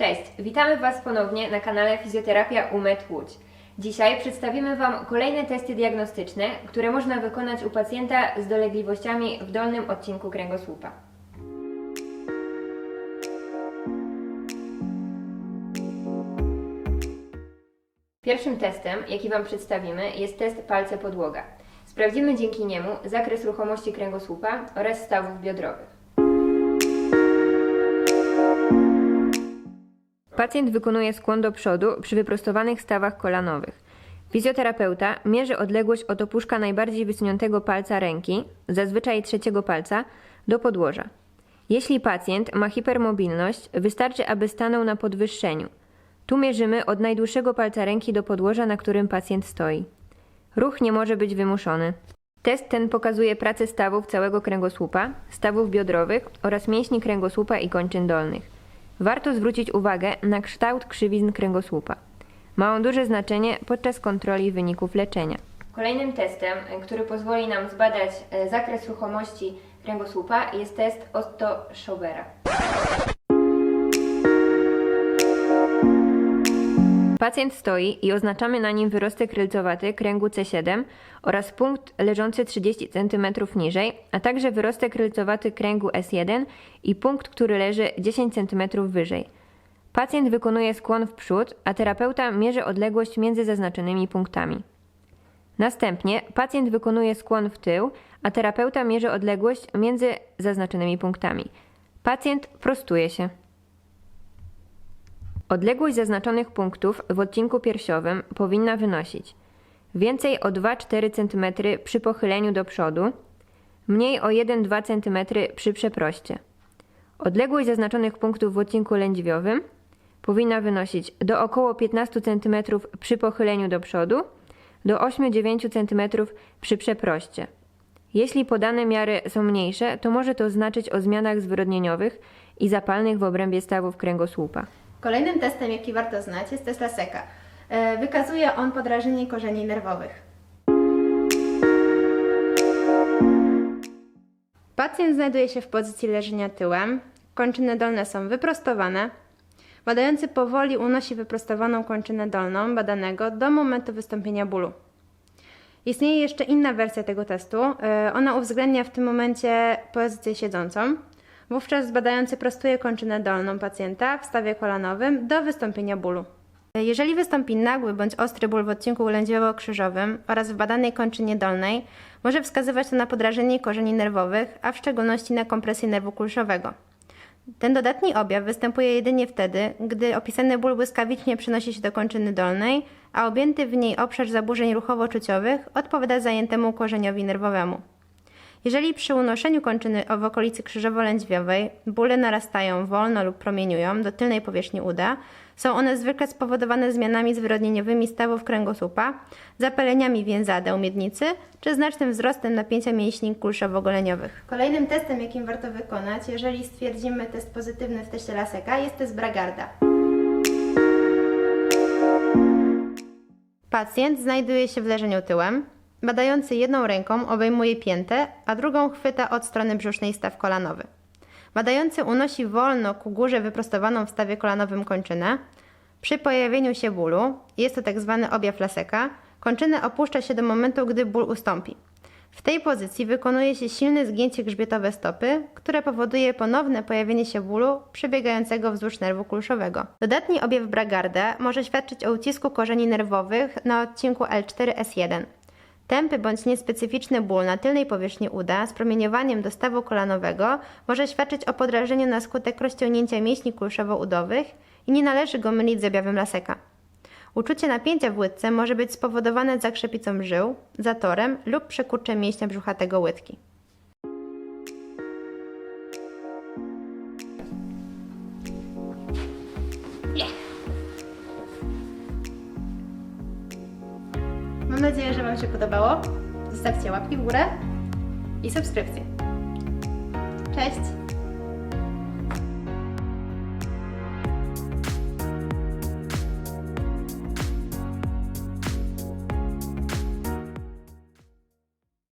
Cześć, witamy Was ponownie na kanale Fizjoterapia UMED Łódź. Dzisiaj przedstawimy Wam kolejne testy diagnostyczne, które można wykonać u pacjenta z dolegliwościami w dolnym odcinku kręgosłupa. Pierwszym testem, jaki Wam przedstawimy, jest test palce podłoga. Sprawdzimy dzięki niemu zakres ruchomości kręgosłupa oraz stawów biodrowych. Pacjent wykonuje skłon do przodu przy wyprostowanych stawach kolanowych. Fizjoterapeuta mierzy odległość od opuszka najbardziej wysuniętego palca ręki, zazwyczaj trzeciego palca, do podłoża. Jeśli pacjent ma hipermobilność, wystarczy, aby stanął na podwyższeniu. Tu mierzymy od najdłuższego palca ręki do podłoża, na którym pacjent stoi. Ruch nie może być wymuszony. Test ten pokazuje pracę stawów całego kręgosłupa, stawów biodrowych oraz mięśni kręgosłupa i kończyn dolnych. Warto zwrócić uwagę na kształt krzywizn kręgosłupa. Ma on duże znaczenie podczas kontroli wyników leczenia. Kolejnym testem, który pozwoli nam zbadać e, zakres ruchomości kręgosłupa jest test Otto Schaubera. Pacjent stoi i oznaczamy na nim wyrostek rylcowaty kręgu C7 oraz punkt leżący 30 cm niżej, a także wyrostek rylcowaty kręgu S1 i punkt, który leży 10 cm wyżej. Pacjent wykonuje skłon w przód, a terapeuta mierzy odległość między zaznaczonymi punktami. Następnie pacjent wykonuje skłon w tył, a terapeuta mierzy odległość między zaznaczonymi punktami. Pacjent prostuje się. Odległość zaznaczonych punktów w odcinku piersiowym powinna wynosić więcej o 2-4 cm przy pochyleniu do przodu, mniej o 1-2 cm przy przeproście. Odległość zaznaczonych punktów w odcinku lędźwiowym powinna wynosić do około 15 cm przy pochyleniu do przodu, do 8-9 cm przy przeproście. Jeśli podane miary są mniejsze, to może to znaczyć o zmianach zwyrodnieniowych i zapalnych w obrębie stawów kręgosłupa. Kolejnym testem, jaki warto znać, jest test Laseka. E, Wykazuje on podrażnienie korzeni nerwowych. Pacjent znajduje się w pozycji leżenia tyłem, kończyny dolne są wyprostowane. Badający powoli unosi wyprostowaną kończynę dolną badanego do momentu wystąpienia bólu. Istnieje jeszcze inna wersja tego testu. E, Ona uwzględnia w tym momencie pozycję siedzącą. Wówczas badający prostuje kończynę dolną pacjenta w stawie kolanowym do wystąpienia bólu. Jeżeli wystąpi nagły bądź ostry ból w odcinku lędźwiowo-krzyżowym oraz w badanej kończynie dolnej, może wskazywać to na podrażnienie korzeni nerwowych, a w szczególności na kompresję nerwu kulszowego. Ten dodatni objaw występuje jedynie wtedy, gdy opisany ból błyskawicznie przenosi się do kończyny dolnej, a objęty w niej obszar zaburzeń ruchowo-czuciowych odpowiada zajętemu korzeniowi nerwowemu. Jeżeli przy unoszeniu kończyny w okolicy krzyżowo-lędźwiowej bóle narastają wolno lub promieniują do tylnej powierzchni uda, są one zwykle spowodowane zmianami zwyrodnieniowymi stawów kręgosłupa, zapaleniami więzadeł miednicy czy znacznym wzrostem napięcia mięśni kulszowo-goleniowych. Kolejnym testem, jakim warto wykonać, jeżeli stwierdzimy test pozytywny w teście Laseka, jest test Bragarda. Pacjent znajduje się w leżeniu tyłem. Badający jedną ręką obejmuje piętę, a drugą chwyta od strony brzusznej staw kolanowy. Badający unosi wolno ku górze wyprostowaną w stawie kolanowym kończynę. Przy pojawieniu się bólu, jest to tak zwany objaw Laseka, kończynę opuszcza się do momentu, gdy ból ustąpi. W tej pozycji wykonuje się silne zgięcie grzbietowe stopy, które powoduje ponowne pojawienie się bólu przebiegającego wzdłuż nerwu kulszowego. Dodatni objaw Bragarda może świadczyć o ucisku korzeni nerwowych na odcinku L4S1. Tępy bądź niespecyficzny ból na tylnej powierzchni uda z promieniowaniem do stawu kolanowego może świadczyć o podrażnieniu na skutek rozciągnięcia mięśni kulszowo-udowych i nie należy go mylić z objawem Laseka. Uczucie napięcia w łydce może być spowodowane zakrzepicą żył, zatorem lub przekurczem mięśnia brzuchatego łydki. Mam nadzieję, że Wam się podobało. Zostawcie łapki w górę i subskrypcję. Cześć!